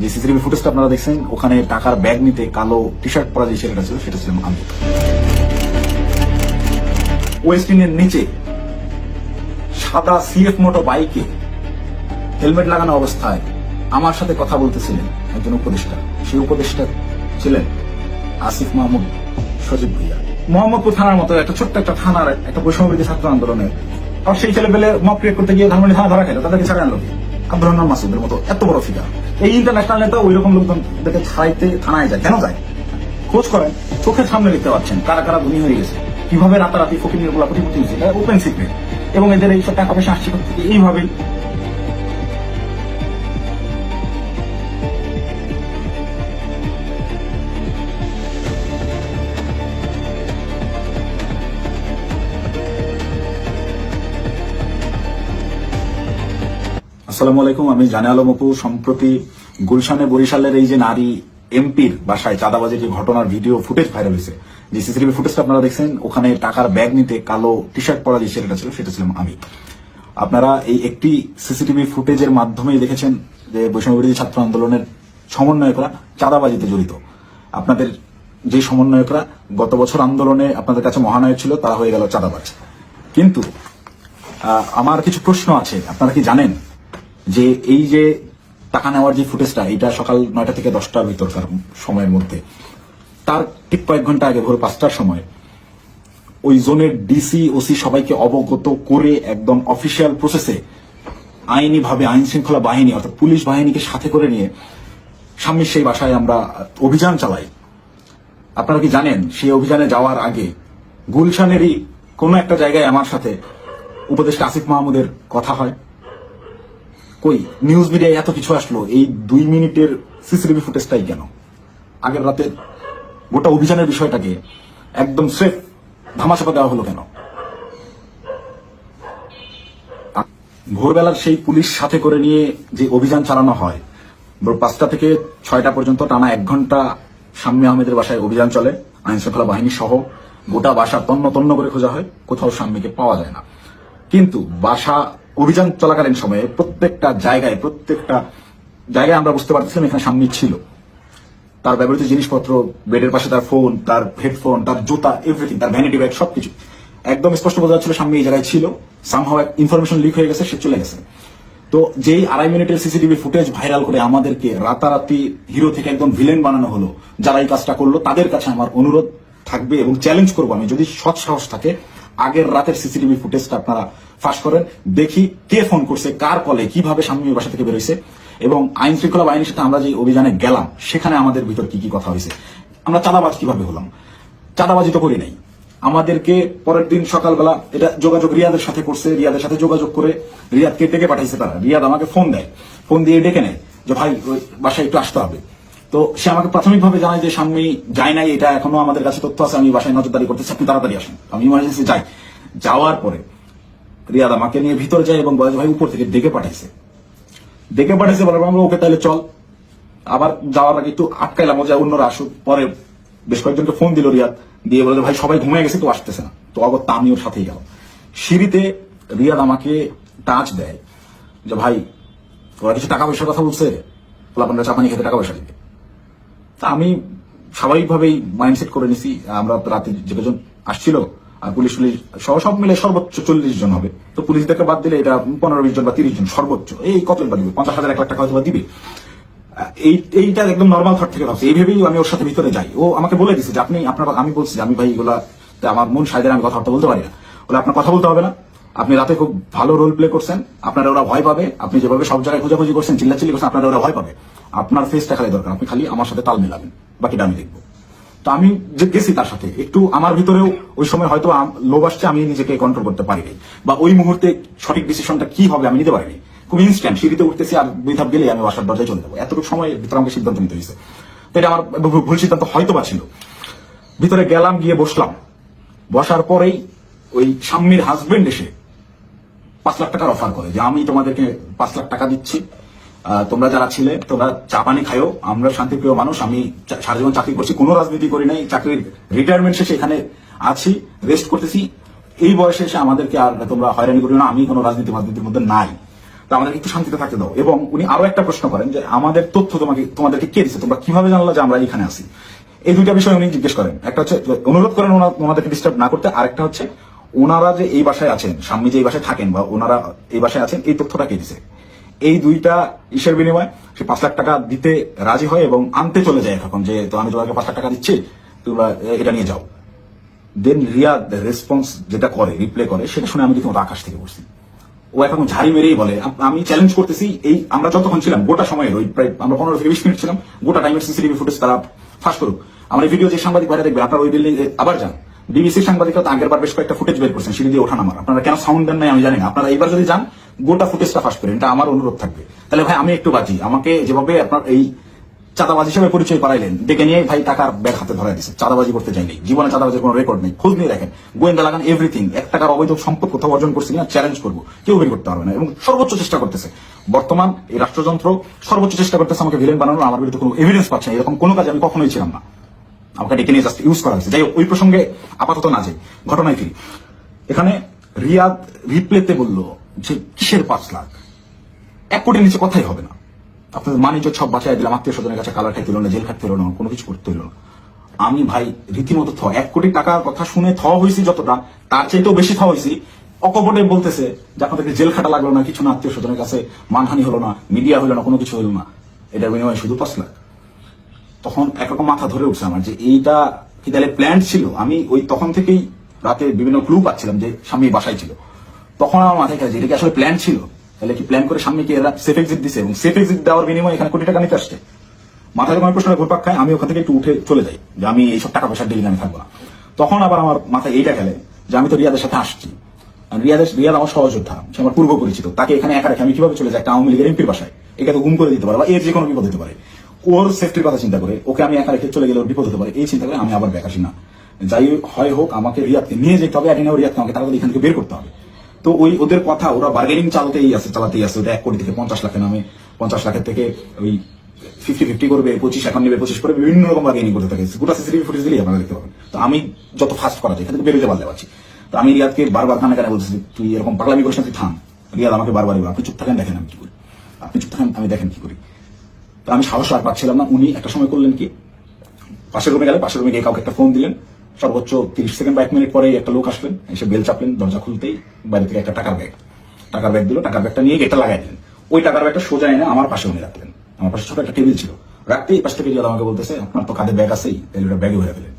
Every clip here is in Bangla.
যে সিসিটিভি ফুটেজটা আপনারা দেখছেন, ওখানে টাকার ব্যাগ নিতে কালো টি শার্ট পরা যে ছেলেটা ছিল, সেটা ছিলাম আমি ওয়েস্টিনের নিচে সাদা সিএফ মোটো বাইকে হেলমেট লাগানো অবস্থায় আমার সাথে কথা বলতেছিলেন একজন উপদেষ্টা। সেই উপদেষ্টা ছিলেন আসিফ মাহমুদ সজীব ভুইয়া। মোহাম্মদপুর থানার মতো একটা ছোট্ট একটা থানার একটা বৈষম্যবিরোধী ছাত্র আন্দোলনের আর সেই ছেলে পেলে মক ক্রিয়েট করতে গিয়ে ধানমন্ডি থানা ধরা খেলো তাদেরকে ছাড়া আনলো? আব্দুর মাসুদের মতো এত বড় ফিগার এই ইন্টারন্যাশনাল নেতা ওই রকম লোকজনদেরকে ছাড়াইতে থানায় যায়। কেন যায়? খোঁজ করেন, চোখের সামনে দেখতে পাচ্ছেন কারা কারা ধনী হয়ে গেছে। কীভাবে রাতারাতি ফকির নির্মলা প্রতিপত্তি হয়েছে? ওপেন সিক্রেট এবং এদের এই সব টাকা পয়সা আসছে এইভাবেই আসসালামু আলাইকুম, আমি জানে আলম অপু সম্প্রতি গুলশানে বরিশালের এই যে নারী এমপির বাসায় চাঁদাবাজির যে ঘটনার ভিডিও ফুটেজ ভাইরাল হয়েছে, যে সিসিটিভি ফুটেজটা আপনারা দেখছেন, ওখানে টাকার ব্যাগ নিতে কালো টি শার্ট পরা যে ছেলেটা ছিল, সেটা ছিলাম আমি। আপনারা এই একটি সিসিটিভি ফুটেজের মাধ্যমেই দেখেছেন যে বৈষম্যবিরোধী ছাত্র আন্দোলনের সমন্বয়করা চাঁদাবাজিতে জড়িত। আপনাদের যে সমন্বয়করা গত বছর আন্দোলনে আপনাদের কাছে মহানায়ক ছিল, তারা হয়ে গেল চাঁদাবাজ। কিন্তু আমার কিছু প্রশ্ন আছে, আপনারা কি জানেন যে এই যে টাকা নেওয়ার যে ফুটেজটা, এটা সকাল নয়টা থেকে দশটার ভিতরকার সময়ের মধ্যে। তার ঠিক কয়েক ঘণ্টা আগে, ভোর পাঁচটার সময়, ওই জোনের ডিসি ওসি সবাইকে অবগত করে একদম অফিসিয়াল প্রসেসে আইনি ভাবে আইন শৃঙ্খলা বাহিনী, অর্থাৎ পুলিশ বাহিনীকে সাথে করে নিয়ে স্বামীর সেই বাসায় আমরা অভিযান চালাই। আপনারা কি জানেন, সেই অভিযানে যাওয়ার আগে গুলশানেরই কোনো একটা জায়গায় আমার সাথে উপদেষ্টা আসিফ মাহমুদের কথা হয়। কই? নিউজ মিডিয়ায় এত কিছু আসলো, এই দুই মিনিটের সিসিটিভি ফুটেজটাই কেন? আগের রাতে গোটা অভিযানের বিষয়টাকে একদম স্রেফ ধামাচাপা দেওয়া হলো কেন? ভোরবেলার সেই পুলিশ সাথে করে নিয়ে যে অভিযান চালানো হয় পাঁচটা থেকে ছয়টা পর্যন্ত টানা এক ঘণ্টা শাম্মী আহমেদের বাসায় অভিযান চলে আইন শৃঙ্খলা বাহিনী সহ গোটা বাসা তন্ন তন্ন করে খোঁজা হয়, কোথাও শাম্মীকে পাওয়া যায় না। কিন্তু বাসা অভিযান চলাকালীন সময়ে প্রত্যেকটা জায়গায় প্রত্যেকটা জায়গায় আমরা বুঝতে পারতেছিলাম এখানে সামনে ছিল। তার ব্যবহৃত জিনিসপত্র, বেডের পাশে তার ফোন, তার হেডফোন, তার জুতা এভরিথিং তার ভ্যানিটি ব্যাগ সবকিছু। একদম স্পষ্ট বোঝা যাচ্ছিল সামনে এই জায়গায় ছিল। সামহাও ইনফরমেশন লিক হয়ে গেছে, সে চলে গেছে। তো যেই আড়াই মিনিটের সিসিটিভি ফুটেজ ভাইরাল করে আমাদেরকে রাতারাতি হিরো থেকে একদম ভিলেন বানানো হলো, যারা এই কাজটা করল, তাদের কাছে আমার অনুরোধ থাকবে এবং চ্যালেঞ্জ করব আমি। যদি সৎ সাহস থাকে আগের রাতের সিসিটিভি ফুটেজটা আপনারা ফাঁস করেন। দেখি কে ফোন করছে, কার কলে, কীভাবে স্বামী বাসা থেকে বেরোইছে এবং আইন শৃঙ্খলা বাহিনীর সাথে আমরা যে অভিযানে গেলাম, সেখানে আমাদের ভিতর কি কি কথা হয়েছে। আমরা চাঁদাবাজ কীভাবে হলাম? চাঁদাবাজি তো করি নাই। আমাদেরকে পরের দিন সকালবেলা এটা যোগাযোগ রিয়াদের সাথে করছে, রিয়াদের সাথে যোগাযোগ করে রিয়াদকে ডেকে পাঠাইছে তারা। রিয়াদ আমাকে ফোন দেয়। ফোন দিয়ে ডেকে নেয় যে, ভাই বাসায় একটু আসতে হবে। তো সে আমাকে প্রাথমিকভাবে জানায় যে সামনে যায় নাই, এটা এখনও আমাদের কাছে তথ্য আছে, আমি বাসায় নজরদারি করতেছি, আপনি তাড়াতাড়ি আসেন। আমি ইমার্জেন্সি যাই। যাওয়ার পরে রিয়াদ আমাকে নিয়ে ভিতরে যায় এবং যে, ভাই, উপর থেকে ডেকে পাঠাইছে। ডেকে পাঠাইছে বলে আমরা ওকে তাহলে চল। আবার যাওয়ার আগে একটু আটকাইলাম যে অন্যরা আসুক। পরে বেশ কয়েকজনকে ফোন দিল রিয়াদ, দিয়ে বলে ভাই, সবাই ঘুমিয়ে গেছে তো আসতেছে না। তো অগত্যা আমি ওর সাথেই গেল। সিঁড়িতে রিয়াদ আমাকে টাচ দেয় যে, ভাই, ওরা কিছু টাকা পয়সার কথা বলছে? বলে, আপনারা চাপানি খেতে টাকা পয়সা দিবে। তা আমি স্বাভাবিকভাবেই মাইন্ডসেট করে নিছি, আমরা রাতে যে কজন আসছিল আর পুলিশ পুলিশ সহ সব মিলে সর্বোচ্চ চল্লিশ জন হবে। তো পুলিশ পুলিশদেরকে বাদ দিলে এটা পনেরো বিশ জন বা তিরিশ জন সর্বোচ্চ। এই কত বা দিবে? পঞ্চাশ হাজার, এক লাখ টাকা হয়তো দিবে। এই এইটা একদম নর্মাল থট থেকে ভাবছি। এই ভেবেই আমি ওর সাথে ভিতরে যাই। ও আমাকে বলে দিছে যে আপনি, আপনার আমি বলছি আমি ভাই এগুলা আমার মন সাইদের আমি কথাবার্তা বলতে পারি না। বলে আপনার কথা বলতে হবে না। আপনি রাতে খুব ভালো রোল প্লে করছেন, আপনারা ওরা ভয় পাবে, আপনি যেভাবে সব জায়গায় খোঁজাখুঁজি করছেন, চিল্লাচিল্লি করছেন, আপনারা ওরা ভয় পাবে। আপনার ফেসটা খালি দরকার, আপনি খালি আমার সাথে তাল মেলাবেন, বাকিটা আমি দেখব। তো আমি যে গেছি তার সাথে, একটু আমার ভিতরেও ওই সময় হয়তো লোভ আসছে, আমি নিজেকে কন্ট্রোল করতে পারিনি, বা ওই মুহূর্তে সঠিক ডিসিশনটা কি হবে আমি নিতে পারিনি। খুব ইনস্ট্যান্ট সিঁড়িতে উঠতেছি আর দুই ধাপ গেলে আমি বাসার দরজায় চলে যাব। এতটুকু সময় ভিতরে আমাকে সিদ্ধান্ত নিতে হয়েছে। তো এটা আমার ভুল সিদ্ধান্ত হয়তো বা ছিল। ভিতরে গেলাম, গিয়ে বসলাম। বসার পরেই ওই স্বামীর হাজবেন্ড এসে পাঁচ লাখ টাকার অফার করে। যে আমি তোমাদেরকে পাঁচ লাখ টাকা দিচ্ছি। তোমরা যারা ছিলে, তোমরা চা পানি খায়ো। আমরা শান্তিপ্রিয় মানুষ, আমি সারা জীবন চাকরি করছি। কোনো রাজনীতি করি নাই। চাকরির রিটায়ারমেন্ট শেষে এখানে আছি রেস্ট করতেছি। এই বয়সে এসে আমাদেরকে আর তোমরা হয়রানি করিও না। আমি কোনো রাজনীতি রাজনীতির মধ্যে নাই। তা আমাদেরকে একটু শান্তিতে থাকতে দাও। এবং উনি আরও একটা প্রশ্ন করেন যে, আমাদের তথ্য তোমাকে, তোমাদেরকে কে দিচ্ছে তোমরা কীভাবে জানলা যে আমরা এখানে আছি? এই দুইটা বিষয় উনি জিজ্ঞেস করেন। একটা হচ্ছে, অনুরোধ করেন ওনা- ওনাদেরকে ডিস্টার্ব না করতে। আরেকটা হচ্ছে ওনারা যে এই বাসায় আছেন, স্বামী যে এই বাসায় থাকেন বা ওনারা এই বাসায় আছেন, এই তথ্যটা কে দিছে? এই দুইটা ইসের বিনিময়ে সে পাঁচ লাখ টাকা দিতে রাজি হয় এবং আনতে চলে যায় এখন যে, তো আমি তোমাকে পাঁচ লাখ টাকা দিচ্ছি, তোমরা এটা নিয়ে যাও। দেন রিয়া রেসপন্স যেটা করে রিপ্লে করে, সেটা শুনে আমি রীতিমতো আকাশ থেকে পড়ছি। ও এখন ঝাড়ি মেরেই বলে, আমি চ্যালেঞ্জ করতেছি, এই আমরা যতক্ষণ ছিলাম, গোটা সময়ের ওই প্রায় আমরা পনেরো থেকে বিশ মিনিট ছিলাম, গোটা টাইমের সিসিটিভি ফুটেজ তারা ফাঁস করুক। আমার এই ভিডিও যে সাংবাদিক ভাইরা দেখবে, আপনার ওই বিল্ডিং আবার যান। বিবিসির সাংবাদিকরা তো আগের বার বেশ কয়েকটা ফুটেজ বের করছেন, সিঁড়ি দিয়ে ওঠা নামার। আপনারা কেন সাউন্ড দেন নাই আমি জানি না। আপনারা এইবার যদি যান, গোটা ফুটেজটা ফাঁস করেন, এটা আমার অনুরোধ থাকবে। তাহলে ভাই, আমি একটু বাঁচি আমাকে যেভাবে আপনার এই চাঁদাবাজ হিসেবে পরিচয় করাইলেন, ডেকে নিয়ে ভাই টাকার ব্যাগ হাতে ধরে দিচ্ছে চাঁদাবাজি করতে চাইনি জীবনে চাঁদাবাজির কোনো রেকর্ড নেই। খোঁজ নিয়ে দেখেন। গোয়েন্দা লাগান এভরিথিং এক টাকার অবৈধ সম্পদ কোথাও অর্জন করছে কিনা চ্যালেঞ্জ করব। কেউ বের করতে পারবে না এবং সর্বোচ্চ চেষ্টা করতেছে। বর্তমান এই রাষ্ট্রযন্ত্র সর্বোচ্চ চেষ্টা করতেছে আমাকে ভিলেন বানানোর। আমার বিরুদ্ধে কোনো এভিডেন্স পাচ্ছে এরকম কোনো কাজ আমি কখনোই ছিলাম না। আমাকে ডেকে নিয়ে জাস্ট ইউজ করা হয়েছে। যাই ওই প্রসঙ্গে আপাতত না যাই। ঘটনায় ফিরি। এখানে রিয়াদ রিপ্লেতে বলল যে, কিসের পাঁচ লাখ? এক কোটির নিচে কথাই হবে না। আপনাদের মানিজ্য সব বাঁচাই দিলাম। আত্মীয় স্বজনের কাছে কালার খাইতে না, জেল খাটতে হলো না, কোনো কিছু করতে হলো আমি ভাই, রীতিমতো থ। এক কোটি টাকার কথা শুনে থ হয়েছি যতটা, তার চাইতেও বেশি থ হয়েছি অকপটে বলতেছে যে, আপনাদেরকে জেল খাটা লাগল না, কিছু না, আত্মীয় স্বজনের কাছে মানহানি হলো না, মিডিয়া হলো না, কোনো কিছু হলো না। এটার বিনিময়ে শুধু পাঁচ লাখ। তখন একরকম মাথা ধরে উঠছে আমার যে এইটা কি তাহলে প্ল্যান ছিল? আমি ওই তখন থেকেই রাতে বিভিন্ন ক্লু পাচ্ছিলাম যে স্বামী বাসায় ছিল। তখন আমার মাথায় খেলেছে এটা কি আসলে প্ল্যান ছিল? তাহলে কি প্ল্যান করে স্বামীকে এরা সেফ এক্সিট দিছে? এবং সেফ এক্সিট দেওয়ার বিনিময়ে এখানে কোটি টাকা নিতে আসছে। মাথায় যখন প্রশ্নটা ঘুরপাক খায় আমি ওখান থেকে একটু উঠে চলে যাই যে আমি এইসব টাকা পয়সার ডিলিং আমি থাকব না। তখন আবার আমার মাথায় এইটা খেলে যে আমি তো রিয়াদের সাথে আসছি। রিয়াদের, রিয়াদ আমার সহযোদ্ধা। সে আমার পূর্ব পরিচিত তাকে এখানে একা রেখে আমি কীভাবে চলে যাই? একটা আওয়ামী লীগের এমপির বাসায়। একে তো গুম করে দিতে পারে বা এর যে কোনো বিপদ হতে পারে। ওর সেফটির কথা চিন্তা করে, ওকে আমি একা রেখে চলে গেলে ওর বিপদ হতে পারে, এই চিন্তা করে আমি আবার ব্যাক আসি না যাই হয় হোক, আমাকে রিয়াদকে নিয়ে যেতে হবে অ্যাডিনা রিয়াদকে আমাকে তাড়াতাড়ি এখান থেকে বের করতে হবে। তো ওই ওদের কথা, ওরা বার্গেনিং চালাতেই আছে চালাতেই আছে ওটা এক কোটি থেকে পঞ্চাশ লাখের নামে, পঞ্চাশ লাখের থেকে ওই ফিফটি ফিফটি করবে, পঁচিশ এখন নেবে, পঁচিশ করে বিভিন্ন রকম বার্গেনিং করতে থাকে। গোটা সিসিটিভি ফুটেজ দিলেই আপনারা দেখতে পাবেন। তো আমি যত ফাস্ট করা যায়, এখান থেকে বেরোতে পারলে পারছি। তো আমি রিয়াদকে বারবার কানে কানে বলতেছি, তুই এরকম পাগলামি করিস না, তুই থাম। রিয়াদ আমাকে বারবার আপনি চুপ থাকেন, দেখেন আমি কি করি। আপনি চুপ থাকেন, আমি দেখেন কি করি। তো আমি সাহস আর পাচ্ছিলাম না। উনি একটা সময় করলেন কি? পাশের রুমে গেলেন, পাশের রুমে গিয়ে কাউকে একটা ফোন দিলেন। সর্বোচ্চ তিরিশ সেকেন্ড বা এক মিনিট পরেই একটা লোক আসলেন, এসে বেল চাপলেন, দরজা খুলতেই বাইরে থেকে একটা টাকার ব্যাগ টাকার ব্যাগ দিল, টাকার ব্যাগটা নিয়ে গেটটা লাগাই দিলেন। ওই টাকার ব্যাগটা সোজা এনে আমার পাশে উনি রাখলেন। আমার পাশে ছোট একটা টেবিল ছিল। রাখতেই পাশ থেকে আমাকে বলতেছে, আপনার তো কাঁধে ব্যাগ আছেই, তাহলে ওটা ব্যাগে ভরে ফেলেন।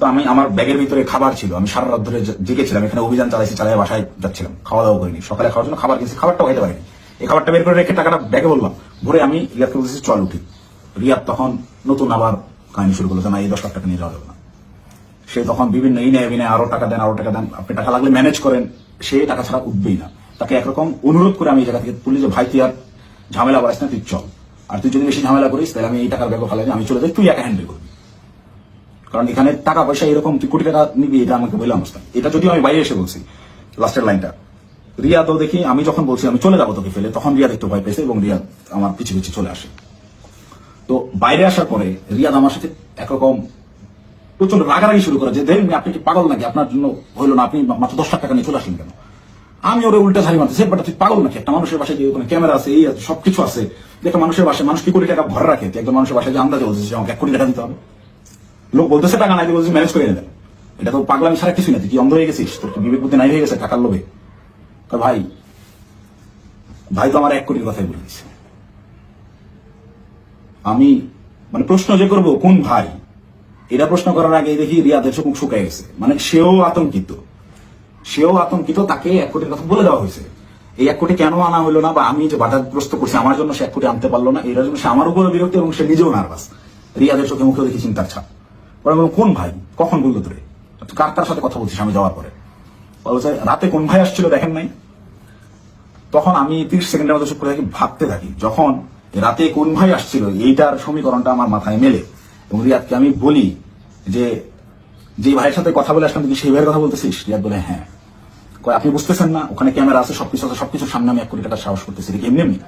তো আমি আমার ব্যাগের ভিতরে খাবার ছিল। আমি সারা রাত ধরে জেগেছিলাম, এখানে অভিযান চালাইছি চালাই বাসায় যাচ্ছিলাম খাওয়া দাওয়া করিনি। সকালে খাওয়ার জন্য খাবার কিনছি, খাবারটাও খাইতে পারিনি। এই খাবারটা বের করে রেখে টাকাটা ব্যাগে বললাম। ভরে আমি রিয়াদকে বলতেছি, চল উঠি। রিয়াদ তখন নতুন আবার কাহিনী শুরু করল না, এই দশ টাকা নিয়ে যাওয়া যাবে না। সে তখন বিভিন্ন এই নেয় বিনে আরও টাকা দেন, আরও টাকা দেন। আপনি টাকা লাগলে ম্যানেজ করেন, সে টাকা ছাড়া উঠবেই না। তাকে একরকম অনুরোধ করে আমি এই জায়গা থেকে তুলি যে, ভাই, তুই আর ঝামেলা বাড়াইস না, তুই চল। আর তুই যদি বেশি ঝামেলা করিস, তাহলে আমি এই টাকার ব্যাগ ফেলাই আমি চলে যাই, তুই একা হ্যান্ডেল করবি। কারণ এখানে টাকা পয়সা এরকম, তুই কোটি টাকা নিবি, এটা আমাকে বললাম এটা যদিও আমি বাইরে এসে বলছি লাস্টের লাইনটা রিয়া তো দেখি, আমি যখন বলছি, আমি চলে যাব তোকে ফেলে, তখন রিয়াদ একটু ভয় পেয়েছে এবং রিয়াদ আমার পিছু পিছু চলে আসে। তো বাইরে আসার পরে রিয়াদ আমার সাথে একরকম প্রচণ্ড রাগারাগি শুরু করে যে দেখেন আপনি কি পাগল নাকি? আপনার জন্য হইল না, আপনি মাত্র দশ টাকা নিয়ে চলে আসলেন কেন? আমি ওরে উল্টা ঝাড়ি মারতেছি বাট, তুই পাগল নাকি? একটা মানুষের বাসায় যে ক্যামেরা আছে, এই আছে, সবকিছু আছে। দেখো মানুষের বাসায়, মানুষ কি কোটি টাকা ভরে রাখে? একজন মানুষের বাসায় যে আন্দাজে যে, আমাকে এক কোটি টাকা দিতে হবে। লোক বলতেছে, টাকা নাই বলছিস ম্যানেজ করে এনে দেন এটা তো পাগলামি ছাড়া কিছুই না, তুই কি অন্ধ হয়ে গেছিস? তোর কি বিবেক বুদ্ধি নাই হয়ে গেছে, টাকার লোভে? ভাই ভাই তো আমার এক কোটির কথাই বলে দিচ্ছে আমি মানে প্রশ্ন যে করব, কোন ভাই? এটা প্রশ্ন করার আগে দেখি রিয়াদের চোখ শুকায় গেছে। মানে সেও আতঙ্কিত। সেও আতঙ্কিত, তাকে এক কোটির কথা বলে দেওয়া হয়েছে। এই এক কোটি কেন আনা হলো না বা আমি যে বাধাগ্রস্ত করছি, আমার জন্য সে এক কোটি আনতে পারল না এর জন্য সে আমার উপরে বিরক্ত এবং সে নিজেও নার্ভাস। রিয়াদের চোখে মুখে দেখি চিন্তার ছাপ। কোন ভাই? কখন বলল তোরে? কার কার সাথে কথা বলছিস? আমি যাওয়ার পরে। বলছে রাতে কোন ভাই আসছিল দেখেন নাই? তখন আমি তিরিশ সেকেন্ডের মতো চুপ করে থাকি, ভাবতে থাকি, যখন রাতে কোন ভাই আসছিল, এইটার সমীকরণটা আমার মাথায় মেলে। এবং রিয়াদকে আমি বলি যে যে ভাইয়ের সাথে কথা বলে আসলাম, তুই সেই ভাইয়ের কথা বলতেছিস? রিয়াদ বলে হ্যাঁ। আপনি বুঝতেছেন না? ওখানে ক্যামেরা আছে, সবকিছু আছে, সবকিছুর সামনে আমি এক কোটি টাকার সাহস করতেছি এমনি এমনি?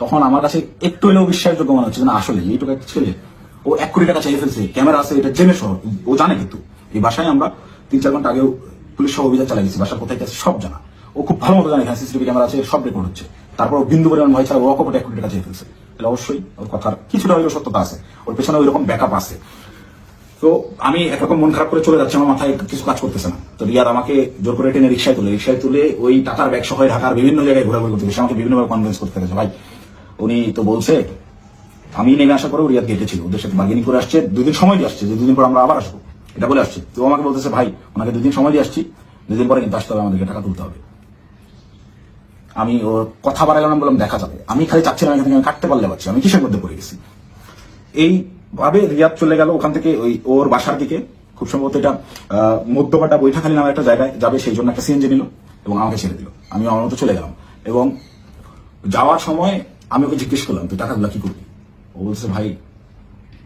তখন আমার কাছে একটু হলেও বিশ্বাসযোগ্য মনে হচ্ছে না, আসলে এইটুকু একটা ছেলে, ও এক কোটি টাকা চাইয়ে ফেলছে, ক্যামেরা আছে, এটা জেনে সহ ও জানে কিন্তু। এই বাসায় আমরা তিন চার ঘণ্টা আগেও পুলিশ সহ অভিযান চালাই গেছি বাসা কোথায় সব জানা। ও খুব ভালো মতো জানে এখানে সিসিটিভি ক্যামেরা আছে, সব রেকর্ড হচ্ছে। তারপর বিন্দু পরিমাণ ভয় ছাড়া ও অকপটে এক কোটি চেয়ে ফেলছে। তাহলে অবশ্যই ওর কথার কিছুটা হলেও সত্যতা আছে। ওর পেছনে ওই রকম ব্যাকআপ আছে। তো আমি একরকম মন খারাপ করে চলে যাচ্ছি, আমার মাথায় কিছু কাজ করতেছে না। তো রিয়াদ আমাকে জোর করে টেনে রিক্সায় তুলে রিক্সায় তুলে ওই টাকার ব্যাগ সহ ঢাকার বিভিন্ন জায়গায় ঘোরাঘুরি করতে আমাকে বিভিন্নভাবে কনভিন্স করতে গেছে। ভাই, উনি তো বলছে, আমি নেমে আসার পরেও রিয়াদ গেটে ছিল, ওদের সাথে বার্গেনিং করে আসছে, দুদিন সময় দিয়ে আসছে, যে দুদিন পর আমরা আবার আসব। এটা বলে আসছে। তো আমাকে বলতেছে, ভাই, ওনাকে দুদিন সময় দিয়ে আসছি, দুদিন পরে কিন্তু আসতে হবে, আমাদেরকে টাকা তুলতে হবে। আমি ওর কথা না বললাম, দেখা যাবে। আমি খালি চাচ্ছিলাম এখান থেকে আমি কাটতে পারলে পারছি আমি কিসের মধ্যে পড়ে গেছি? এইভাবে রিয়াদ চলে গেল ওখান থেকে ওই ওর বাসার দিকে। খুব সম্ভবত এটা মধ্যপাটা বৈঠাখালী নামে একটা জায়গায় যাবে, সেই জন্য একটা সিএনজি নিল এবং আমাকে ছেড়ে দিল। আমি আমার মতো চলে গেলাম এবং যাওয়ার সময় আমি ওকে জিজ্ঞেস করলাম, তুই টাকাগুলো কি করবি? ও বলছে, ভাই,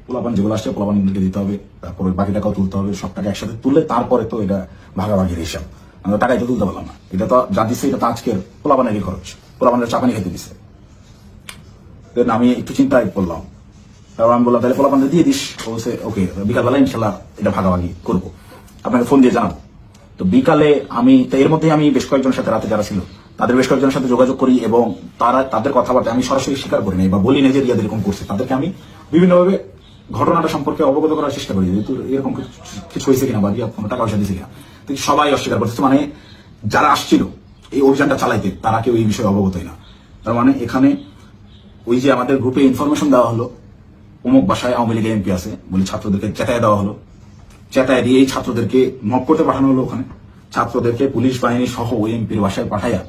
পোলাপান যেগুলো আসছে পোলাপানগুলোকে দিতে হবে, তারপরে বাকি টাকাও তুলতে হবে সব টাকা একসাথে তুললে তারপরে তো এটা ভাগাভাগির হিসাব। আমরা টাকাই তো তুলতে পারলাম না। এটা তো যা দিচ্ছে এটা তো আজকের পোলাপানেরই খরচ। পোলাপানের চাপানি খেতে দিচ্ছে আমি একটু চিন্তায় পড়লাম। তারপর আমি বললাম, তাহলে পোলাপানটা দিয়ে দিস। বলছে, ওকে, বিকালবেলা ইনশাল্লাহ এটা ভাগাভাগি করব। আপনাকে ফোন দিয়ে জানাব। তো বিকালে আমি, তো এর মধ্যে আমি বেশ কয়েকজনের সাথে রাতে যারা ছিল, তাদের বেশ কয়েকজনের সাথে যোগাযোগ করি এবং তারা, তাদের কথাবার্তা আমি সরাসরি স্বীকার করি নাই বা বলি না যে রিয়াদ এরকম করছে। তাদেরকে আমি বিভিন্নভাবে ঘটনাটা সম্পর্কে অবগত করার চেষ্টা করি যে, তোর এরকম কিছু- কিছু হয়েছে কিনা বা রিয়াদ কোনো টাকা পয়সা দিয়েছে কিনা? তো সবাই অস্বীকার করতেছে মানে যারা আসছিল এই অভিযানটা চালাইতে, তারা কেউ এই বিষয়ে অবগতই না। তার মানে এখানে ওই যে আমাদের গ্রুপে ইনফরমেশন দেওয়া হলো, অমুক বাসায় আওয়ামী লীগের এমপি আছে বলে ছাত্রদেরকে চেতায় দেওয়া হলো। চেতায় দিয়ে ছাত্রদেরকে মপ করতে পাঠানো হলো ওখানে। ছাত্রদেরকে পুলিশ বাহিনী সহ ওই এমপির বাসায় পাঠাইয়া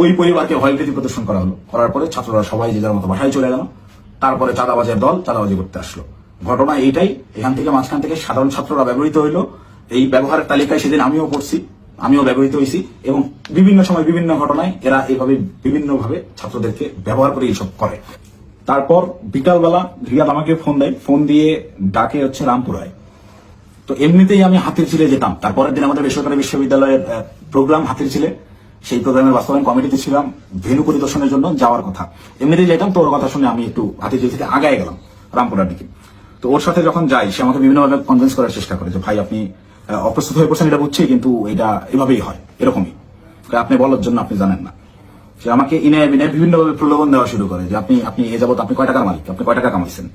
ওই পরিবারকে ভয়ভীতি প্রদর্শন করা হলো। করার পরে ছাত্ররা সবাই যে যার মতো বাসায় চলে গেল। তারপরে চাঁদাবাজের দল চাঁদাবাজি করতে আসলো। ঘটনা এইটাই। এখান থেকে মাঝখান থেকে সাধারণ ছাত্ররা ব্যবহৃত হইল। এই ব্যবহারের তালিকায় সেদিন আমিও পড়ছি, আমিও ব্যবহৃত হয়েছি এবং বিভিন্ন সময় বিভিন্ন ঘটনায় এরা এইভাবে বিভিন্নভাবে ছাত্রদেরকে ব্যবহার করে এইসব করে। তারপর বিকালবেলা রিয়াদ আমাকে ফোন দেয়, ফোন দিয়ে ডাকে হচ্ছে রামপুরায় তো এমনিতেই আমি হাতির ছিলে যেতাম। তারপরের দিন আমাদের বেসরকারি বিশ্ববিদ্যালয়ের প্রোগ্রাম হাতির ছিলে সেই প্রোগ্রামের বাস্তবায়ন কমিটিতে ছিলাম, ভেনু পরিদর্শনের জন্য যাওয়ার কথা। এমনিতেই যেতাম তো ওর কথা শুনে আমি একটু হাতির থেকে আগায় গেলাম রামপুরার দিকে। তো ওর সাথে যখন যাই, সে আমাকে বিভিন্নভাবে কনভিন্স করার চেষ্টা করে যে, ভাই, আপনি অপ্রস্তুত হয়ে পড়ছেন এটা বুঝছি, কিন্তু এটা এভাবেই হয়, এরকমই। আপনি বলার জন্য আপনি জানেন না। সে আমাকে ইনে বিনে বিভিন্নভাবে প্রলোভন দেওয়া শুরু করে যে, আপনি আপনি এ যাবত আপনি কয় টাকার মালিক? আপনি কয় টাকা কামাইছেন?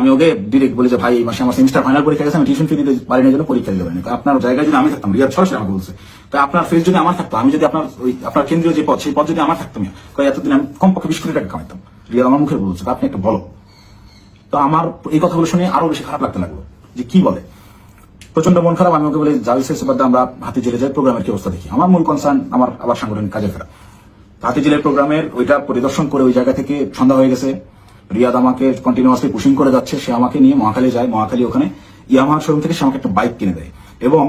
আমি ওকে ডিরেক্ট বলি যে, ভাই, এই মাসে আমার সেমিস্টার ফাইনাল পরীক্ষা গেছে, আমি টিউশন ফি দিতে পারি না জন্য পরীক্ষা দিতে পারি না। আপনার জায়গায় যদি আমি থাকতাম, রিয়াদ সরাসরি আমাকে বলছে তো আপনার ফেস যদি আমার থাকতো, আমি যদি আপনার ওই, আপনার কেন্দ্রীয় যে পদ, সেই পদ যদি আমার থাকতো আমি এতদিন আমি কমপক্ষে বিশ কোটি টাকা কামাইতাম। রিয়াদ আমার মুখে বলছে আপনি একটা বলো তো আমার এই কথাগুলো শুনে আরও বেশি খারাপ লাগতে লাগল, যে কি বলে? প্রচণ্ড মন খারাপ, আমি ওকে বলি জাভিস সেবাদা আমরা হাতি জেলে যাই, প্রোগ্রামের কি অবস্থা দেখি? আমার মূল কনসার্ন আমার আবার সাংগঠনিক কাজে ফেরা। হাতি জেলের প্রোগ্রামের ওইটা পরিদর্শন করে ওই জায়গা থেকে সন্ধ্যা হয়ে গেছে। রিয়াদ আমাকে কন্টিনিউয়াসলি পুশিং করে যাচ্ছে, সে আমাকে নিয়ে মহাখালী যায়। মহাখালী ওখানে ইয়ামাহার শোরুম থেকে সে আমাকে একটা বাইক কিনে দেয়। এবং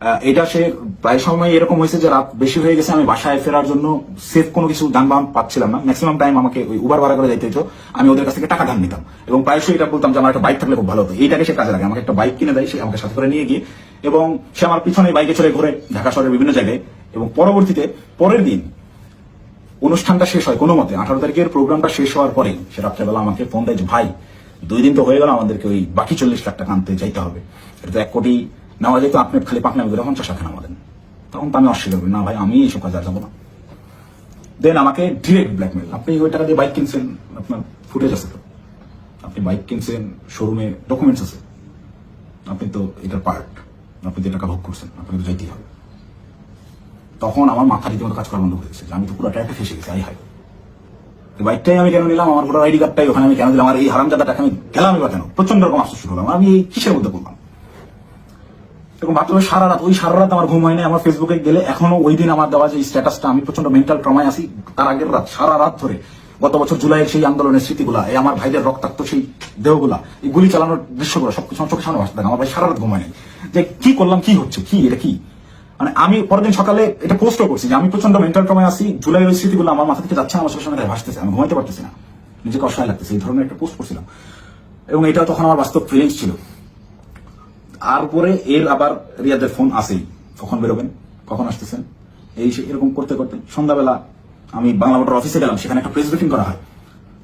এটা সে প্রায় সময় এরকম হয়েছে যে রাত বেশি হয়ে গেছে, আমি বাসায় ফেরার জন্য সেফ কোনো কিছু যানবাহন পাচ্ছিলাম না। ম্যাক্সিমাম টাইম আমাকে ওই উবার ভাড়া করে যাইতে হতো আমি ওদের কাছ থেকে টাকা ধার নিতাম। এবং প্রায়শই এটা বলতাম যে আমার একটা বাইক থাকলে খুব ভালো হতো। এইটাকে সে কাজে লাগে আমাকে একটা বাইক কিনে দেয়, সে আমাকে সাথে করে নিয়ে গিয়ে। এবং সে আমার পিছনে বাইকে চড়ে ঘুরে ঢাকা শহরের বিভিন্ন জায়গায়। এবং পরবর্তীতে পরের দিন অনুষ্ঠানটা শেষ হয় কোনো মতে। আঠারো তারিখের প্রোগ্রামটা শেষ হওয়ার পরে সে রাত্রেবেলা আমাকে ফোন দেয় যে, ভাই, দুই দিন তো হয়ে গেল আমাদেরকে ওই বাকি চল্লিশ লাখ টাকা আনতে যাইতে হবে। এটা তো এক কোটি নেওয়া যেত আপনি খালি পাকনামি করে পঞ্চাশ নামা দেন তখন তো আমি অস্বীকার করি না ভাই, আমি এইসব কাজে আর যাব না। দেন আমাকে ডিরেক্ট ব্ল্যাকমেল আপনি ওই টাকা দিয়ে বাইক কিনছেন, আপনার ফুটেজ আছে তো? আপনি বাইক কিনছেন শোরুমে ডকুমেন্টস আছে। আপনি তো এটার পার্ট আপনি যে টাকা ভোগ করছেন, আপনাকে তো যাইতেই হবে। তখন আমার মাথা রীতিমতো কাজ করা বন্ধ করে দিয়েছে যে আমি তো পুরো ট্র্যাকে ফেসে গেছি আই হাই বাইকটাই আমি কেন নিলাম? আমার ভোটার আইডি কার্ডটাই ওখানে আমি কেন দিলাম? আমার এই হারামজাদা টাকা আমি গেলাম বা কেন? প্রচণ্ড রকম আফসোস শুরু হলাম আমি এই কিসের মধ্যে পড়লাম? বাথরুমে সারা রাত, ওই সারা রাত আমার ঘুম হয় না আমার ফেসবুকে গেলে এখনও ওই দিন আমার দেওয়া যে স্ট্যাটাসটা আমি প্রচণ্ড মেন্টাল ট্রমায় আছি, তার আগের রাত, সারা রাত ধরে। গত বছর জুলাইয়ের সেই আন্দোলনের স্মৃতিগুলা, এই আমার ভাইদের রক্তাক্ত সেই দেহগুলা, এই গুলি চালানোর দৃশ্যগুলো সবকিছু আমার চোখের সামনে আমার ভাই সারা রাত ঘুমায় নাই। যে কি করলাম, কি হচ্ছে, কি, এটা কি? মানে আমি পরের দিন সকালে এটা পোস্টও করছি যে আমি প্রচণ্ড মেন্টাল ট্রমায় আছি, জুলাইয়ের ওই স্মৃতিগুলো আমার মাথা থেকে যাচ্ছে আমার চোখের সামনে ভাসতেছে, আমি ঘুমাইতে পারতেছি না। নিজেকে অসহায় লাগতেছে, এই ধরনের একটা পোস্ট করছিলাম। এবং এটা তখন আমার বাস্তব ফিলিংস ছিল। আর পরে এর আবার রিয়াদের ফোন আসেই কখন বেরোবেন? কখন আসতেছেন? এই এরকম করতে করতে সন্ধ্যাবেলা আমি বাংলা মোটর অফিসে গেলাম, সেখানে একটা প্রেস ব্রিফিং করা হয়।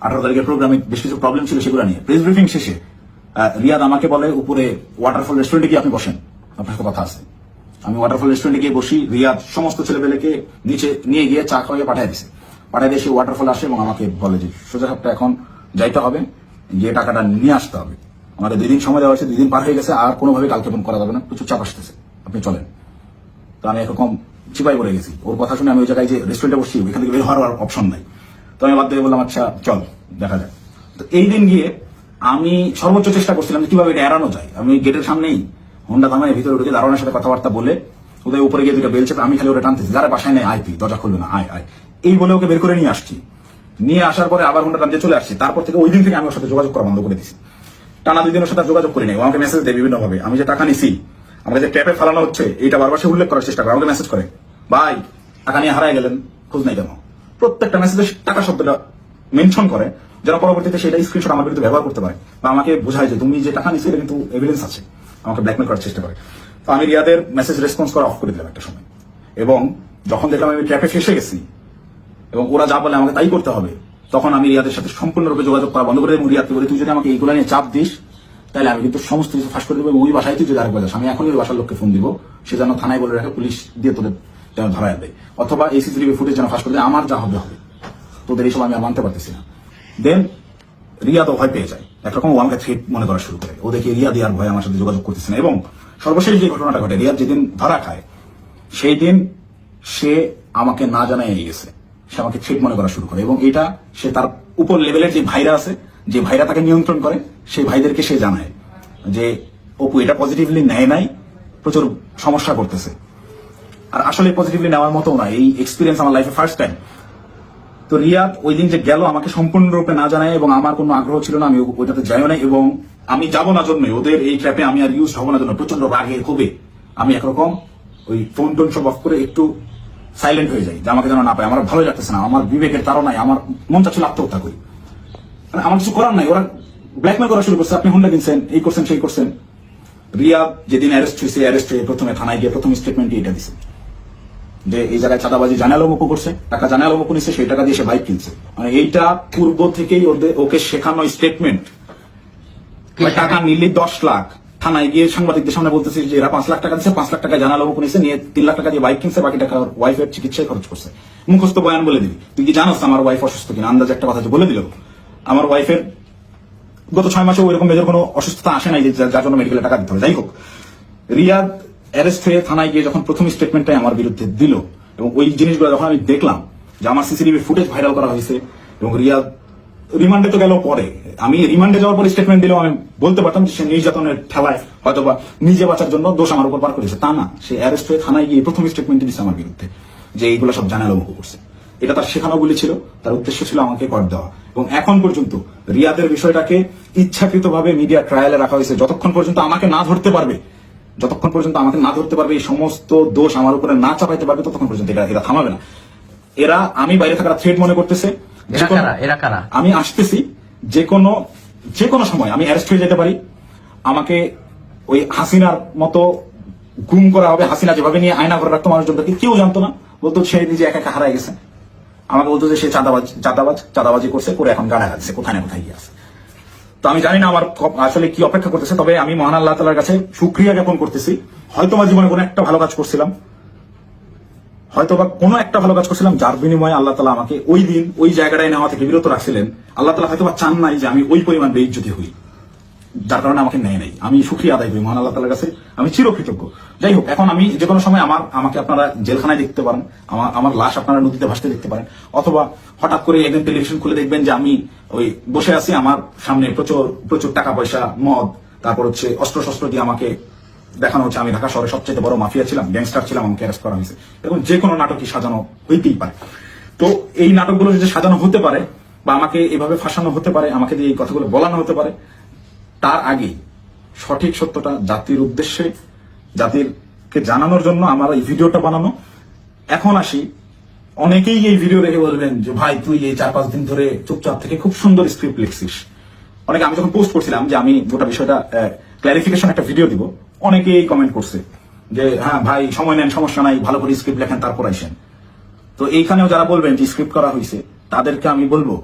আঠারো তারিখের প্রোগ্রামে বেশ কিছু প্রবলেম ছিল সেগুলো নিয়ে। প্রেস ব্রিফিং শেষে রিয়াদ আমাকে বলে, উপরে ওয়াটারফল রেস্টুরেন্টে গিয়ে আপনি বসেন। আপনার সাথে কথা আছে। আমি ওয়াটারফল রেস্টুরেন্টে গিয়ে বসি, রিয়াদ সমস্ত ছেলেপেলেকে নিচে নিয়ে গিয়ে চা খাওয়াইয়ে পাঠিয়ে দিছে। পাঠিয়ে দিয়ে সে ওয়াটারফল আসে এবং আমাকে বলে যে, সোজা সাপটা এখন যাইতে হবে, গিয়ে টাকাটা নিয়ে আসতে হবে। আমাদের দুই দিন সময় দেওয়া হয়েছে, দুই দিন পার হয়ে গেছে, আর কোনোভাবে কালকে ফোন করা যাবে না। প্রচুর চাপ আসতেছে। আপনি চলেন। তো আমি এরকম চিপাই পড়ে গেছি। ওর কথা শুনে আমি ওই জায়গায় যে রেস্টুরেন্টে বসছি, ওইখান থেকে বের হওয়ার অপশন নাই। তো আমি বাদ দিয়ে বললাম আচ্ছা চল, দেখা যাক। তো এই দিন গিয়ে আমি সর্বোচ্চ চেষ্টা করছিলাম কীভাবে এটা এড়ানো যায়। আমি গেটের সামনেই হোন্ডা থামায় ভিতরে ঢুকে দারোয়ানের সাথে কথাবার্তা বলে ওদের উপরে গিয়ে দুটো বেল চেপে আমি খালি ওটা টানতেছি। যারা বাসায় নেই তুই, দরজা খুলবে না, আয় আয়। এই বলে ওকে বের করে নিয়ে আসছি। নিয়ে আসার পরে আবার হোন্ডা টানতে চলে আসছি। তারপর থেকে ওই দিন থেকে আমি ওর সাথে যোগাযোগ করা বন্ধ করে দিছি টানা দুই দিনের সাথে যোগাযোগ করি নাই। ও আমাকে মেসেজ দেয় বিভিন্ন ভাবে আমি যে টাকা নিছি, আমাকে যে ট্যাপে ফেলানো হচ্ছে এটা বারবার সে উল্লেখ করার চেষ্টা করে, আমাকে মেসেজ করে। ভাই, টাকা নিয়ে হারাই গেলেন, খোঁজ নাই কেন? প্রত্যেকটা মেসেজে টাকা শব্দটা মেনশন করে, যেন পরবর্তীতে সেটা স্ক্রিনশট আমার বিরুদ্ধে ব্যবহার করতে পারে বা আমাকে বোঝায় যে তুমি যে টাকা নিছো, এটা কিন্তু এভিডেন্স আছে। আমাকে ব্ল্যাকমেল করার চেষ্টা করে। তো আমি রিয়াদের মেসেজ রেসপন্স করা অফ করে দিলাম একটা সময়। এবং যখন দেখলাম আমি ট্র্যাপে ফেসে গেছি, এবং ওরা যা বলে আমাকে তাই করতে হবে তখন আমি রিয়াদের সাথে সম্পূর্ণরূপে যোগাযোগ করা বন্ধ করে দেবো। রিয়াদকে বলে, তুই যদি আমাকে এইগুলো নিয়ে চাপ দিস, তাহলে আমি কিন্তু সমস্ত কিছু ফাঁস করে দেবো ওই বাসায় তুই যদি আরেকবার যাস আমি এখনই ওই বাসার লোককে ফোন দিব। সে যেন থানায় বলে রাখে, পুলিশ দিয়ে তোদের যেন ধরায় দেয়। অথবা এই সিসিটিভি ফুটেজ যেন ফাঁস করে দেয়, আমার যা হবে হবে। তোদের এইসব আমি আর মানতে পারতেছি না। দেন রিয়া তো ভয় পেয়ে যায়। একরকম ও আমাকে থ্রেট মনে করা শুরু করে। ও দেখে রিয়া দিয়ার ভয় আমার সাথে যোগাযোগ করতেছে না। এবং সর্বশেষ যে ঘটনাটা ঘটে, রিয়াদ যেদিন ধরা খায় সেই দিন সে আমাকে না জানাই গেছে। সে আমাকে থ্রেট মনে করা শুরু করে এবং এটা সে তার উপর লেভেলের যে ভাইরা আছে, যে ভাইরা তাকে নিয়ন্ত্রণ করে, সেই ভাইদেরকে সে জানায় যে, অপু, এটা পজিটিভলি নেয় নাই, প্রচুর সমস্যা করতেছে। আর আসলে পজিটিভলি নেওয়ার মতো না, এই এক্সপিরিয়েন্স আমার লাইফে ফার্স্ট টাইম তো রিয়াদ ওই দিন যে গেল আমাকে সম্পূর্ণরূপে না জানায় এবং আমার কোনো আগ্রহ ছিল না, আমি ওইটাতে যাইও না এবং আমি যাব না জন্য, ওদের এই ট্র্যাপে আমি আর ইউজ হব না জন্য প্রচণ্ড রাগে ক্ষোভে। আমি একরকম ওই ফোন টোন সব অফ করে একটু সাইলেন্ট হয়ে যাই যে আমাকে যেন না পায় আমার ভালো লাগতেছে না আমার বিবেকের তারা আমার মন চাচ্ছিল আত্মহত্যা করি। মানে আমার কিছু করার নাই ওরা ব্ল্যাকমেল করা শুরু করছে আপনি হুন্ডা কিনছেন এই করছেন সেই করছেন। রিয়া যেদিন অ্যারেস্ট হয়েছে অ্যারেস্ট হয়ে প্রথমে থানায় গিয়ে প্রথম স্টেটমেন্ট এটা দিছে। যে এই জায়গায় চাঁদাবাজি জানালো মুকু করছে টাকা জানালো মুকু নিচ্ছে সেই টাকা দিয়ে সে বাইক কিনছে। মানে এইটা পূর্ব থেকেই ওদের ওকে শেখানো স্টেটমেন্ট টাকা নিলি দশ লাখ থানায় গিয়ে সাংবাদিকদের সামনে বলতেছে যে এরা পাঁচ লাখ টাকা দিচ্ছে পাঁচ লাখ টাকা জানালো মুকু নিচ্ছে নিয়ে তিন লাখ টাকা দিয়ে বাইক কিনছে বাকি টাকা ওয়াইফের চিকিৎসায় খরচ করছে। মুখস্থ বয়ান বলে দিবি। তুই কি জানোস আমার ওয়াইফ অসুস্থ কিনা? আন্দাজ একটা কথা বলে দিল। আমার ওয়াইফের গত ছয় মাসে ওইরকম মেজর কোনো অসুস্থতা আসে নাই যার জন্য মেডিকেলে টাকা দিতে হবে। যাই হোক, রিয়াদ অ্যারেস্ট হয়ে থানায় গিয়ে যখন প্রথম স্টেটমেন্টটাই আমার বিরুদ্ধে দিল, এবং ওই জিনিসগুলো যখন আমি দেখলাম যে আমার সিসিটিভি ফুটেজ ভাইরাল করা হয়েছে, এবং রিয়াদ রিমান্ডে তো গেল পরে। আমি রিমান্ডে যাওয়ার পর স্টেটমেন্ট দিলেও আমি বলতে পারতাম যে সে নির্যাতনের ঠেলায় হয়তোবা নিজে বাঁচার জন্য দোষ আমার উপর পার করেছে। তা না, সে অ্যারেস্ট হয়ে থানায় গিয়ে প্রথম স্টেটমেন্ট দিচ্ছে আমার বিরুদ্ধে, যে এইগুলো সব জানালো মুখ করছে। এটা তার শেখানো বলে ছিল, তার উদ্দেশ্য ছিল আমাকে কর দেওয়া। এবং এখন পর্যন্ত রিয়াদের বিষয়টাকে ইচ্ছাকৃতভাবে মিডিয়া ট্রায়ালে রাখা হয়েছে। যতক্ষণ পর্যন্ত আমাকে না ধরতে পারবে, যতক্ষণ পর্যন্ত আমাকে না ধরতে পারবে, এই সমস্ত দোষ আমার উপরে না চাপাইতে পারবে, ততক্ষণ পর্যন্ত এটা এরা থামাবে না। এরা আমি বাইরে থাকার থ্রেড মনে করতেছে। এরা যে কারা? এরা কারা? আমি আসতেছি যে কোনো যে কোনো সময় আমি অ্যারেস্ট হয়ে যেতে পারি। আমাকে ওই হাসিনার মতো গুম করা হবে হাসিনা যেভাবে নিয়ে আয়না করে রাখতো মানুষজনকে কেউ জানতো না। বলতো সে নিজে একা একা হারাই গেছে। আমাকে বলতো যে সে চাঁদাবাজ চাঁদাবাজ চাঁদাবাজি করছে করে এখন গাড়া যাচ্ছে কোথায় না কোথায় গিয়ে আছে? তো আমি জানি না আমার আসলে কি অপেক্ষা করতেছে তবে আমি মহান আল্লাহ তালার কাছে সুক্রিয়া জ্ঞাপন করতেছি। হয়তো আমার জীবনে কোনো একটা ভালো কাজ করছিলাম। হয়তো বা কোনো একটা ভালো কাজ করছিলাম, যার বিনিময়ে আল্লাহ তালা আমাকে ওই দিন, ওই জায়গাটায় নেওয়া থেকে বিরত রাখছিলেন। আল্লাহ তালা হয়তো বা চান নাই যে আমি ওই পরিমাণ বেইজ্জতি হই। যার কারণে আমাকে নেয় নাই। আমি সুখী আদায় করি মহান আল্লাহ তালার কাছে। আমি চিরকৃতজ্ঞ। যাই হোক, এখন আমি যে কোনো সময় আমার, আমাকে আপনারা জেলখানায় দেখতে পারেন, আমার আমার লাশ আপনারা নদীতে ভাসতে দেখতে পারেন, অথবা হঠাৎ করে একদিন টেলিভিশন খুলে দেখবেন যে আমি ওই বসে আছি, আমার সামনে প্রচুর প্রচুর টাকা পয়সা, মদ, তারপর হচ্ছে অস্ত্র শস্ত্র দিয়ে আমাকে দেখানো হচ্ছে, আমি ঢাকা শহরে সবচেয়ে বড় মাফিয়া ছিলাম, গ্যাংস্টার ছিলাম, আমাকে অ্যারেস্ট করা হয়েছে। এবং যে কোনো নাটকই সাজানো হইতেই পারে। তো এই নাটকগুলো যদি সাজানো হতে পারে, বা আমাকে এভাবে ফাঁসানো হতে পারে, আমাকে দিয়ে এই কথাগুলো বলানো হতে পারে, তার আগেই সঠিক সত্যটা জাতির উদ্দেশ্যে, জাতিরকে জানানোর জন্য আমার এই ভিডিওটা বানানো। এখন আসি, অনেকেই এই ভিডিও দেখে বলবেন যে, ভাই, তুই এই চার পাঁচ দিন ধরে চুপচাপ থেকে খুব সুন্দর স্ক্রিপ্ট লিখছিস। অনেকে আমি যখন পোস্ট করছিলাম যে, আমি গোটা বিষয়টা ক্লারিফিকেশন একটা ভিডিও দিব। অনেকেই কমেন্ট করছে যে হ্যাঁ ভাই, সময় নেন, সমস্যা নাই, ভালো করে স্ক্রিপ্ট লেখেন, তারপর আইসেন তো এইখানেও যারা বলবেন যে স্ক্রিপ্ট করা হয়েছে, তাদেরকে আমি বলব,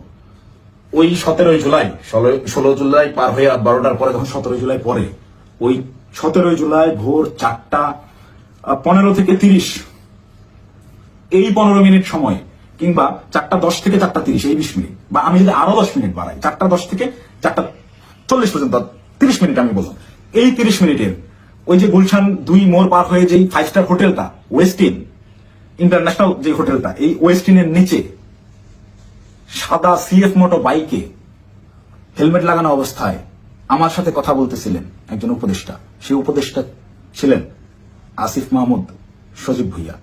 ওই সতেরোই জুলাই, ষোলো- জুলাই পার হয়ে বারোটার পরে যখন সতেরোই জুলাই পরে ওই সতেরোই জুলাই ভোর চারটা পনেরো থেকে তিরিশ, এই পনেরো মিনিট সময়, কিংবা চারটা দশ থেকে চারটা তিরিশ, এই বিশ মিনিট, বা আমি যদি আরও দশ মিনিট বাড়াই, চারটা দশ থেকে চারটা চল্লিশ পর্যন্ত, তিরিশ মিনিট আমি বললাম, এই তিরিশ মিনিটের ওই যে গুলশান দুই মোড় পার হয়ে যেই ফাইভ স্টার হোটেলটা ওয়েস্টিন ইন্টারন্যাশনাল যে হোটেলটা, এই ওয়েস্টিনের নিচে, সাদা সিএফ মোটো বাইকে হেলমেট লাগানো অবস্থায় আমার সাথে কথা বলতেছিলেন একজন উপদেষ্টা। সেই উপদেষ্টা ছিলেন আসিফ মাহমুদ সজীব ভুইয়া।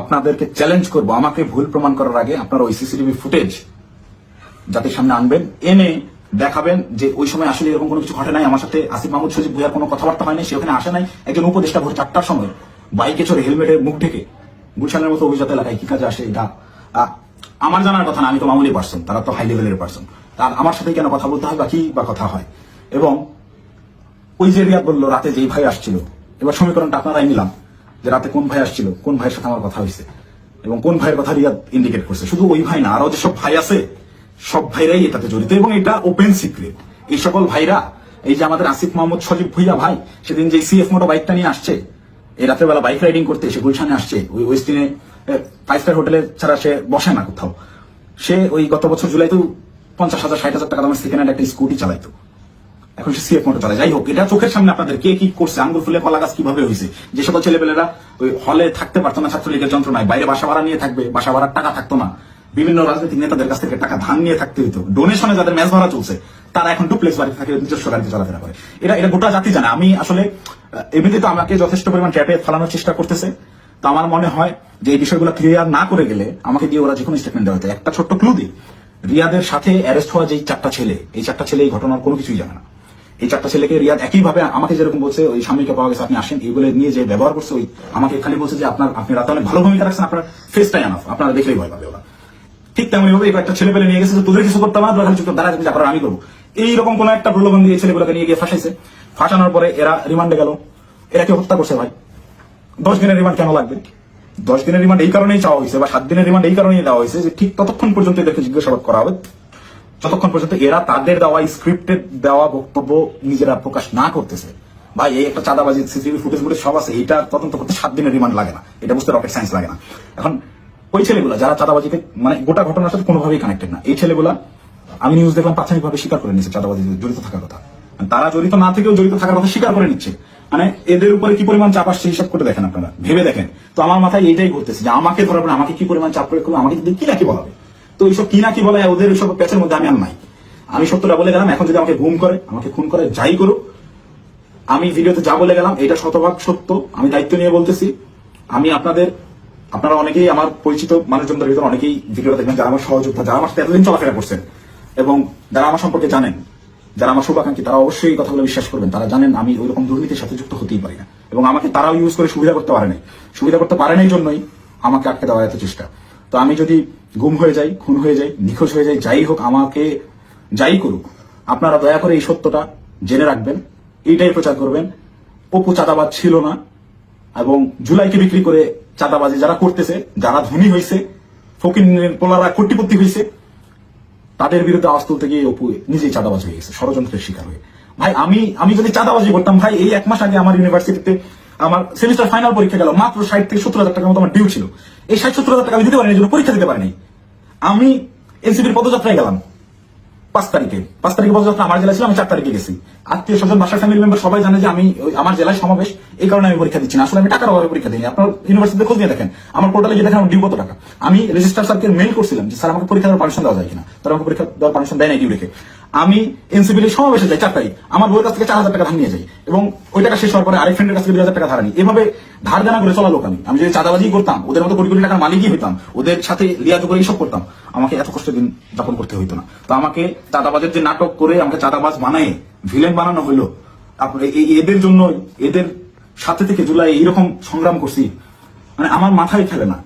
আপনাদেরকে চ্যালেঞ্জ করব, আমাকে ভুল প্রমাণ করার আগে আপনারা ওই সিসিটিভি ফুটেজ জাতির সামনে আনবেন। এনে দেখাবেন যে ওই সময় আসলে এরকম কোনো কিছু ঘটে নাই। আমার সাথে আসিফ মাহমুদ সজীব ভুইয়ার কোনো কথাবার্তা হয়নি, সে ওখানে আসে নাই। একজন উপদেষ্টা ভোর চারটার সময় বাইকে চড়ে হেলমেটের মুখ ঢেকে গুলশানের মতো অভিজাত এলাকায় কি কাজে আসে এটা? আমার জানার কথা না, আমি তো মামুলি পার্সন তারা তো হাই লেভেলের পার্সন তার আমার সাথে কেন কথা বলতে হয় বা কি বা কথা হয়? এবং ওই যে রিয়াদ বলল, রাতে যেই ভাই আসছিল, এবার সমীকরণটা আপনারাই নিলাম, যে রাতে কোন ভাই আসছিল, কোন ভাইয়ের সাথে আমার কথা হয়েছে, এবং কোন ভাইয়ের কথা রিয়াদ ইন্ডিকেট করছে। শুধু ওই ভাই না আরও যেসব ভাই আছে সব ভাইরাই এটাতে জড়িত এবং এটা ওপেন সিক্রেট এই সকল ভাইরা, এই যে আমাদের আসিফ মোহাম্মদ সজীব ভুইয়া ভাই, সেদিন যে সিএফ মোটো বাইকটা নিয়ে আসছে এই বেলা বাইক রাইডিং করতে সে গুলশানে আসছে, ওই ওয়েস্টিনে ফাইভ স্টার হোটেলে ছাড়া সে বসে না কোথাও। সে ওই গত বছর জুলাইতেও পঞ্চাশ হাজার, ষাট হাজার টাকা দামের সেকেন্ড একটা স্কুটি চালাইতো। এখন সে সিএফ মোটর চালায়। যাই হোক, এটা চোখের সামনে আপনাদের কে কি করছে আঙ্গুর ফুলে কলা গাছ কীভাবে হয়েছে? যে সকল ছেলেপেলেরা ওই হলে থাকতে পারতো না ছাত্রলীগের যন্ত্রণায়, বাইরে বাসা ভাড়া নিয়ে থাকবে, বাসা ভাড়ার টাকা থাকতো না। বিভিন্ন রাজনৈতিক নেতাদের কাছ থেকে টাকা ধান নিয়ে থাকতে হতো ডোনেশনে যাদের ম্যাচ ধরা চলছে, তারা এখন ডুপ্লেক্স বাড়িতে থাকে, নিজস্ব গাড়িতে চলাফেরা করে। এটা এটা গোটা জাতি জানে। আমি আসলে এমনিতে তো আমাকে যথেষ্ট পরিমাণ ট্র্যাপে ফেলানোর চেষ্টা করতেছে। তো আমার মনে হয় যে এই বিষয়গুলো ক্লিয়ার না করে গেলে আমাকে দিয়ে ওরা যে কোনো স্টেটমেন্ট দেওয়া হতো। একটা ছোট্ট ক্লু দিই। রিয়াদের সাথে অ্যারেস্ট হওয়া যেই চারটা ছেলে, এই চারটা ছেলে এই ঘটনার কোনো কিছুই জানে না। এই চারটা ছেলেকে রিয়াদ একইভাবে আমাকে যেরকম বলছে, ওই স্বামীকে পাওয়া গেছে, আপনি আসেন, এইগুলো নিয়ে যে ব্যবহার করছে, ওই আমাকে খালি বলছে যে আপনার, আপনি রাতে অনেক ভালো ভূমিকা রাখছেন, আপনার ফেসটাই আনাফ, আপনারা দেখলেই ভয় পাবে ওরা। ঠিক তেমনি ভাবে একটা ছেলে পেলে নিয়ে গেছে তোদের কিছু করতে না তোরা খালি চুপ দাঁড়া যা করার আমি করব। এইরকম কোন একটা প্রলোভন দিয়ে ছেলেগুলোকে নিয়ে গিয়ে ফাঁসাইছে। ফাঁসানোর পরে এরা রিমান্ডে গেল। এরা কেউ হত্যা করছে ভাই। দশ দিনের রিমান্ড কেন লাগবে? দশ দিনের রিমান্ড এই কারণেই চাওয়া হয়েছে, বা সাত দিনের রিমান্ড এই কারণেই দেওয়া হয়েছে যে ঠিক ততক্ষণ পর্যন্ত এদেরকে জিজ্ঞাসাবাদ করা হবে। যতক্ষণ পর্যন্ত এরা তাদের দেওয়া স্ক্রিপ্টেড দেওয়া বক্তব্য নিজেরা প্রকাশ না করতেছে। ভাই, এই একটা চাঁদাবাজি সিসিটিভি ফুটেজ ফুটেজ সব আছে এটা তদন্ত করতে সাত দিনের রিমান্ড লাগে না। এটা বুঝতে রকেট সায়েন্স লাগে না। এখন ওই ছেলেগুলা যারা চাঁদাবাজিতে মানে গোটা ঘটনার সাথে কোনোভাবেই কানেক্টেড না। এই ছেলেগুলা, আমি নিউজ দেখলাম প্রাথমিকভাবে স্বীকার করে নিচ্ছে চাঁদাবাজিতে জড়িত থাকার কথা। তারা জড়িত না থেকেও জড়িত থাকার কথা স্বীকার করে নিচ্ছে। মানে এদের উপরে কি পরিমাণ চাপ আসছে হিসাব করে দেখেন আপনারা। ভেবে দেখেন। তো আমার মাথায় এইটাই ঘুরতেছে যে আমাকে পরে আমাকে কি পরিমাণ চাপ প্রয়োগ করবে আমাকে কি না কি বলাবে? তো এইসব কি নাকি বলে ওদের এইসব প্যাচের মধ্যে আমি আর নাই। আমি সত্যটা বলে গেলাম, এখন যদি আমাকে গুম করে, আমাকে খুন করে, যাই করুক, আমি ভিডিওতে যা বলে গেলাম, এটা শতভাগ সত্য। আমি দায়িত্ব নিয়ে বলতেছি। আমি আপনাদের আপনারা অনেকেই আমার পরিচিত মানুষজনদের ভিতরে অনেকেই ভিডিওটা দেখবেন যারা আমার সহযোদ্ধা, যারা আমার এতদিন চলাফেরা করছেন এবং যারা আমার সম্পর্কে জানেন, যারা আমার শুভাকাঙ্ক্ষী, তারা অবশ্যই এই কথাগুলো বিশ্বাস করবেন। তারা জানেন আমি ওই রকম দুর্নীতির সাথে যুক্ত হতেই পারি না। এবং আমাকে তারাও ইউজ করে সুবিধা করতে পারে সুবিধা করতে পারে নাই জন্যই আমাকে আটকে দেওয়ার এত চেষ্টা। তো আমি যদি গুম হয়ে যাই, খুন হয়ে যাই, নিখোঁজ হয়ে যাই যাই হোক, আমাকে যাই করুক, আপনারা দয়া করে এই সত্যটা জেনে রাখবেন, এইটাই প্রচার করবেন। অপু চাঁদাবাদ ছিল না। এবং জুলাইকে বিক্রি করে চাঁদাবাজি যারা করতেছে, যারা ধনী হয়েছে ফকির পোলারা কোটিপতি হয়েছে তাদের বিরুদ্ধে আওয়াজ তুলতে গিয়ে অপু নিজেই চাঁদাবাজ হয়ে গেছে, ষড়যন্ত্রের শিকার হয়ে। ভাই, আমি আমি যদি চাঁদাবাজি করতাম, ভাই, এই এক মাস আগে আমার ইউনিভার্সিটিতে আমার সেমিস্টার ফাইনাল পরীক্ষা গেল, মাত্র ষাট থেকে সত্তর হাজার টাকার মতো আমার ডিউ ছিল। এই ষাট সত্তর হাজার টাকা আমি দিতে পারিনি পরীক্ষা দিতে পারিনি। আমি এনসিপির পদযাত্রায় গেলাম। পাঁচ তারিখে। পাঁচ তারিখে পদযাত্রা আমার জেলায় ছিল আমি চার তারিখে গেছি। আত্মীয় স্বজন, বাসার ফ্যামিলি মেম্বার সবাই জানে যে আমি আমার জেলায় সমাবেশ, এই কারণে আমি পরীক্ষা দিচ্ছি না। আসলে আমি টাকার অভাবে পরীক্ষা দিই আপনার ইউনিভার্সিটিতে খোঁজ নিয়ে দেখেন, আমার পোর্টালে গিয়ে দেখেন আমার ডিউ কত টাকা। আমি রেজিস্টার স্যারকে মেল করছিলাম যে, স্যার, আমাকে পরীক্ষা দেওয়ার পারমিশন দেওয়া যায় কিনা? তারা আমাকে পরীক্ষা দেওয়ার পারমিশন দেয় না ডিউ রেখে। আমি এনসিপির সমাবেশে যাই চার তারিখ আমার বউয়ের কাছ থেকে চার হাজার টাকা ধার নিয়ে যাই। এবং ওই টাকা শেষ হওয়ার পরে আরেক ফ্রেন্ডের কাছ থেকে দুই হাজার টাকা ধার এভাবে ধার দেনা করে চলা লোক আমি। আমি যদি চাঁদাবাজি করতাম, ওদের মতো কোটি কোটি টাকার মালিকই হইতাম, ওদের সাথে লিয়াজ করে এইসব করতাম, আমাকে এত কষ্ট দিন যাপন করতে হইতো না। তো আমাকে চাঁদাবাজের যে নাটক করে আমাকে চাঁদাবাজ বানায় ভিলেন বানানো হইল এদের জন্য, এদের সাথে থেকে জুলাই এইরকম সংগ্রাম করছি মানে আমার মাথায় খেলে না।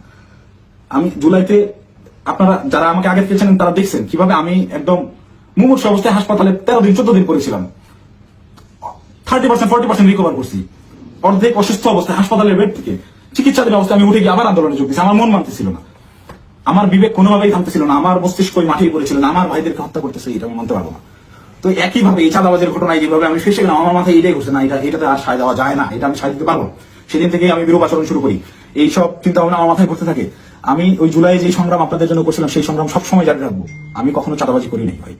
আমি জুলাইতে আপনারা যারা আমাকে আগে চেনেন তারা দেখছেন কীভাবে আমি একদম মুমূর্ষ অবস্থায় হাসপাতালে তেরো দিন, চোদ্দ দিন পড়েছিলাম। Thirty percent forty percent recover করছি। অর্ধেক অসুস্থ অবস্থায় হাসপাতালের বেড থেকে চিকিৎসাধীন অবস্থায় আমি উঠে গিয়ে আবার আন্দোলনে যোগ দিয়েছি। আমার মন মানতেছিল না। আমার বিবেক কোনোভাবেই থামতেছিল না। আমার মস্তিষ্ক মাটিয়ে পড়েছিল না। আমার ভাইদেরকে হত্যা করতেছে, এটা আমি মানতে পারব না। তো একইভাবে এই চাঁদাবাজের ঘটনায় যেভাবে আমি ফেসে গেলাম, আমার মাথায় এটাই ঘুরছে, না, এটা, এটাতে আর সায় দেওয়া যায় না, এটা আমি সায় দিতে পারব সেদিন থেকে আমি বিরূপ আচরণ শুরু করি। এইসব চিন্তা ভাবনা আমার মাথায় ঘুরতে থাকে। আমি ওই জুলাই যে সংগ্রাম আপনাদের জন্য করছিলাম, সেই সংগ্রাম সবসময় জারি রাখব। আমি কখনো চাঁদাবাজি করি নাই, ভাই।